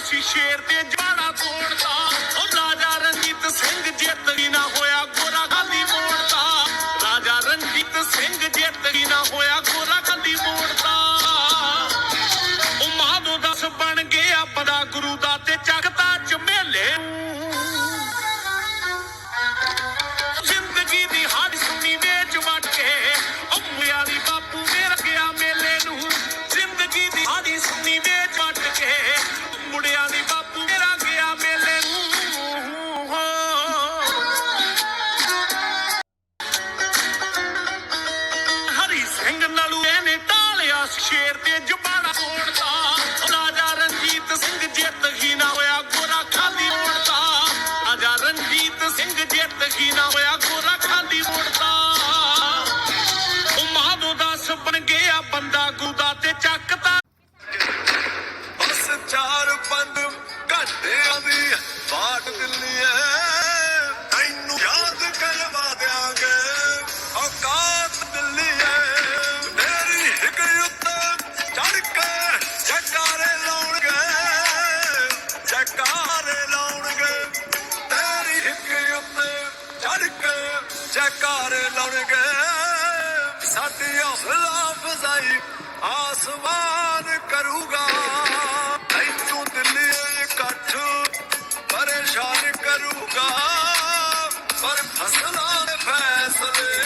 ਸੀ ਸ਼ੇਰ ਤੇ ਜਵਾਲਾ ਤੋੜਦਾ ਉਹ ਰਾਜਾ ਰਣਜੀਤ ਸਿੰਘ ਜਿੱਤ ਵੀ ਨਾ ਹੋਇਆ ਟਾਲਿਆ ਸ਼ੇਰ ਤੇ ਜਬਾੜਾ ਤੋੜਦਾ। ਰਾਜਾ ਰਣਜੀਤ ਸਿੰਘ ਜਿੱਤ ਹੀ ਨਾ ਹੋਇਆ, ਗੋਰਾ ਖਾਲੀ ਮੋੜਦਾ। ਰਾਜਾ ਰਣਜੀਤ ਸਿੰਘ ਜਿੱਤ ਹੀ ਨਾ ਹੋਇਆ, ਗੋਰਾ ਜਕਾਰੇ ਲਾਉਣਗੇ। ਤੇਰੀ ਹਿੱਕ ਉੱਤੇ ਚੜ ਕੇ ਜਕਾਰੇ ਲਾਉਣਗੇ। ਸਾਡੀ ਹੌਸਲਾ ਫਜ਼ਾਈ ਆਸਮਾਨ ਕਰੂਗਾ। ਤੈਨੂੰ ਦਿੱਲੀ ਇਕੱਠ ਪਰੇਸ਼ਾਨ ਕਰੂਗਾ। ਪਰ ਫਸਲਾਂ ਦੇ ਫੈਸਲੇ